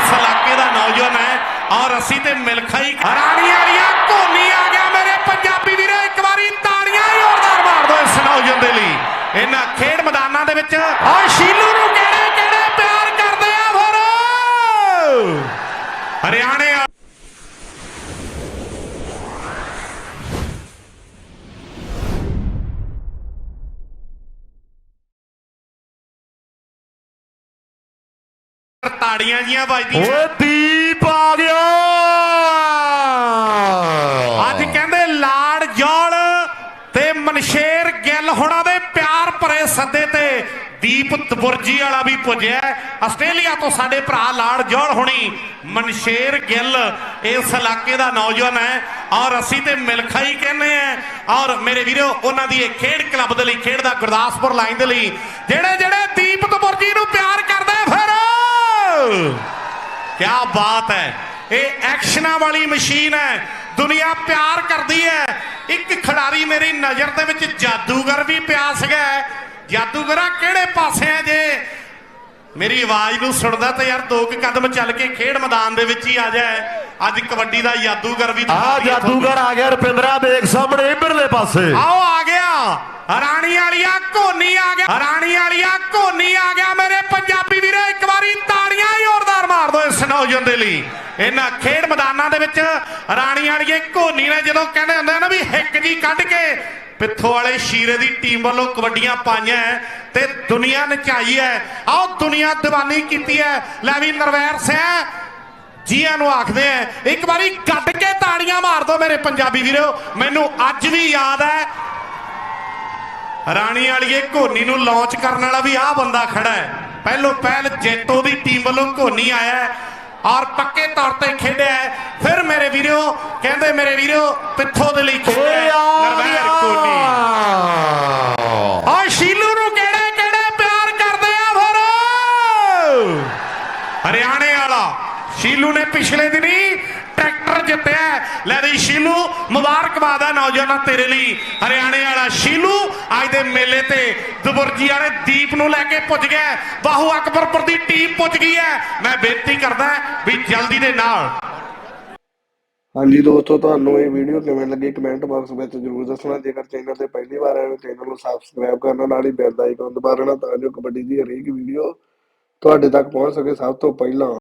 ਇਸ ਇਲਾਕੇ ਦਾ ਨੌਜਵਾਨ ਹੈ ਔਰ ਅਸੀਂ ਤੇ ਮਿਲਖਾਈ ਹਰਾਣੀ ਵਾਲੀਆ ਧੋਨੀ ਆ ਗਿਆ ਮੇਰੇ ਪੰਜਾਬੀ ਵੀਰੋ, ਇੱਕ ਵਾਰੀ ਤਾੜੀਆਂ ਹੀ ਜ਼ੋਰਦਾਰ ਮਾਰ ਦਿਓ ਇਸ ਨੌਜਵਾਨ ਦੇ ਲਈ। ਇਹਨਾਂ ਖੇਡ ਮੈਦਾਨਾਂ ਦੇ ਵਿੱਚ ਔਰ ਸ਼ੀਲੂ ਨੂੰ ਕਿਹੜੇ ਕਿਹੜੇ ਪਿਆਰ ਕਰਦੇ ਆ ਫਿਰ? ਹਰਿਆਣੇ ਤਾੜੀਆਂ ਜੀਆਂ ਵੱਜਦੀਆਂ। ਓਏ ਦੀਪ ਆ ਗਿਆ। ਅੱਜ ਕਹਿੰਦੇ ਲਾੜ ਜੌਲ ਤੇ ਮਨਸ਼ੇਰ ਗਿੱਲ ਹੋਣਾ ਦੇ ਪਿਆਰ ਭਰੇ ਸੱਦੇ ਤੇ ਦੀਪ ਤਬੁਰਜੀ ਵਾਲਾ ਵੀ ਪੁੱਜਿਆ। ਹੈ। ਆਸਟ੍ਰੇਲੀਆ ਤੋਂ ਸਾਡੇ ਭਰਾ ਲਾੜ ਜੌਲ ਹੋਣੀ ਮਨਸ਼ੇਰ ਗਿੱਲ ਇਸ ਇਲਾਕੇ ਦਾ ਨੌਜਵਾਨ ਹੈ ਔਰ ਅਸੀਂ ਤੇ ਮਿਲਖਾਈ ਕਹਿੰਦੇ ਆ ਔਰ ਮੇਰੇ ਵੀਰੋ ਉਹਨਾਂ ਦੀ ਇਹ ਖੇਡ ਕਲੱਬ ਦੇ ਲਈ ਖੇਡਦਾ ਗੁਰਦਾਸਪੁਰ ਲਾਈਨ ਦੇ ਲਈ ਜਿਹੜੇ ਜਿਹੜੇ ਦੀਪ ਤਬੁਰਜੀ ਨੂੰ ਪਿਆਰ ਕਰਦੇ ਆ ਫਿਰ ਕੀ ਬਾਤ ਹੈ। ਇਹ ਐਕਸ਼ਨਾਂ ਵਾਲੀ ਮਸ਼ੀਨ ਹੈ। ਦੁਨੀਆ ਪਿਆਰ ਕਰਦੀ ਹੈ। ਇੱਕ ਖਿਡਾਰੀ ਮੇਰੀ ਨਜ਼ਰ ਦੇ ਵਿੱਚ ਜਾਦੂਗਰ ਵੀ ਪਿਆ ਸੀਗਾ ਜਾਦੂਗਰਾ ਕਿਹੜੇ ਪਾਸੇ ਹੈ ਜੇ? ਮੇਰੀ ਆਵਾਜ਼ ਨੂੰ ਸੁਣਦਾ ਤੇ ਯਾਰ ਦੋ ਕੁ ਕਦਮ ਚੱਲ ਕੇ ਖੇਡ ਮੈਦਾਨ ਦੇ ਵਿੱਚ ਹੀ ਆ ਜਾਏ। ਅੱਜ ਕਬੱਡੀ ਦਾ ਜਾਦੂਗਰ ਵੀ ਆ। ਜਾਦੂਗਰ ਆ ਗਿਆ ਰੁਪਿੰਦਰਾ ਦੇਖ ਸਾਹਮਣੇ ਇਧਰਲੇ ਪਾਸੇ। ਆਓ ਆ ਗਿਆ। ਰਾਣੀ ਵਾਲੀਆ ਕੋਨੀ ਆ ਗਿਆ। ਰਾਣੀ ਵਾਲੀਆ ਕੋਨੀ ਆ ਗਿਆ ਮੇਰੇ ਮਾਰ ਦਿਓ ਲਈ। ਇਹਨਾਂ ਖੇਡ ਮੈਦਾਨਾਂ ਦੇ ਵਿੱਚ ਰਾਣੀ ਵਾਲੀਏ ਕੋਨੀ ਨੇ ਜਦੋਂ ਕਹਿੰਦੇ ਹੁੰਦੇ ਨਾ ਵੀ ਹਿੱਕ ਜੀ ਕੱਢ ਕੇ ਪਿੱਥੋਂ ਵਾਲੇ ਸ਼ੀਰੇ ਦੀ ਟੀਮ ਵੱਲੋਂ ਕਬੱਡੀਆਂ ਪਾਈਆਂ ਤੇ ਦੁਨੀਆ ਨਚਾਈ ਹੈ ਆਓ ਦੁਨੀਆ ਦੀਵਾਨੀ ਕੀਤੀ ਹੈ ਲੈ ਵੀ ਨਰਵੈਰ ਸਿੰਘ, ਜੀਆਂ ਨੂੰ ਆਖਦੇ ਆ ਇੱਕ ਵਾਰੀ ਕੱਢ ਕੇ ਤਾੜੀਆਂ ਮਾਰ ਦੋ ਮੇਰੇ ਪੰਜਾਬੀ ਵੀਰੋ। ਮੈਨੂੰ ਅੱਜ ਵੀ ਯਾਦ ਹੈ ਰਾਣੀ ਵਾਲੀਏ ਘੋਨੀ ਨੂੰ ਲਾਂਚ ਕਰਨ ਵਾਲਾ ਵੀ ਆਹ ਬੰਦਾ ਖੜਾ ਹੈ ਪਹਿਲੋ ਪਹਿਲ ਜੇਤੋ ਦੀ ਟੀਮ ਵੱਲੋਂ ਘੋਨੀ ਆਇਆ ਔਰ ਪੱਕੇ ਤੌਰ ਤੇ ਖੇਡਿਆ ਫਿਰ ਮੇਰੇ ਵੀਰੋ ਕਹਿੰਦੇ ਮੇਰੇ ਵੀਰੋ ਪਿੱਥੋਂ ਦੇ ਲਈ ਖੇਡਿਆ ਆ ਨਰਵੈਰ ਘੋਨੀ ਔਰ ਸ਼ੀਲੂ ਨੂੰ ਕਿਹੜੇ ਕਿਹੜੇ ਪਿਆਰ ਕਰਦੇ ਆ ਫਿਰ? ਹਰਿਆਣੇ ਸ਼ੀਲੂ ਨੇ ਪਿਛਲੇ ਦਿਨੀ ਟਰੈਕਟਰ ਜਿੱਤਿਆ ਲੈ ਵੀ ਸ਼ੀਲੂ, ਮੁਬਾਰਕਬਾਦ ਹੈ ਨੌਜਵਾਨਾਂ ਤੇਰੇ ਲਈ। ਹਰਿਆਣੇ ਵਾਲਾ ਸ਼ੀਲੂ ਅੱਜ ਦੇ ਮੇਲੇ ਤੇ ਦੁਬਰਜੀ ਵਾਲੇ ਦੀਪ ਨੂੰ ਲੈ ਕੇ ਪੁੱਜ ਗਿਆ ਬਾਹੂ ਅਕਬਰਪੁਰ ਦੀ ਟੀਮ ਪੁੱਜ ਗਈ ਹੈ। ਮੈਂ ਬੇਨਤੀ ਕਰਦਾ ਵੀ ਜਲਦੀ ਦੇ ਨਾਲ। ਹਾਂਜੀ ਦੋਸਤੋ, ਤੁਹਾਨੂੰ ਇਹ ਵੀਡੀਓ ਕਿਵੇਂ ਲੱਗੀ ਕਮੈਂਟ ਬਾਕਸ ਵਿੱਚ ਜਰੂਰ ਦੱਸਣਾ। ਜੇਕਰ ਚੈਨਲ ਤੇ ਪਹਿਲੀ ਵਾਰ ਆਏ ਹੋ ਚੈਨਲ ਨੂੰ ਸਬਸਕ੍ਰਾਈਬ ਕਰਨਾ, ਨਾਲ ਹੀ ਬੈਲ ਦਾ ਆਈਕਨ ਦਬਾ ਲੈਣਾ ਤਾਂ ਜੋ ਕਬੱਡੀ ਦੀ ਹਰੇਕ ਵੀਡੀਓ ਤੁਹਾਡੇ ਤੱਕ ਪਹੁੰਚ ਸਕੇ ਸਭ ਤੋਂ ਪਹਿਲਾਂ।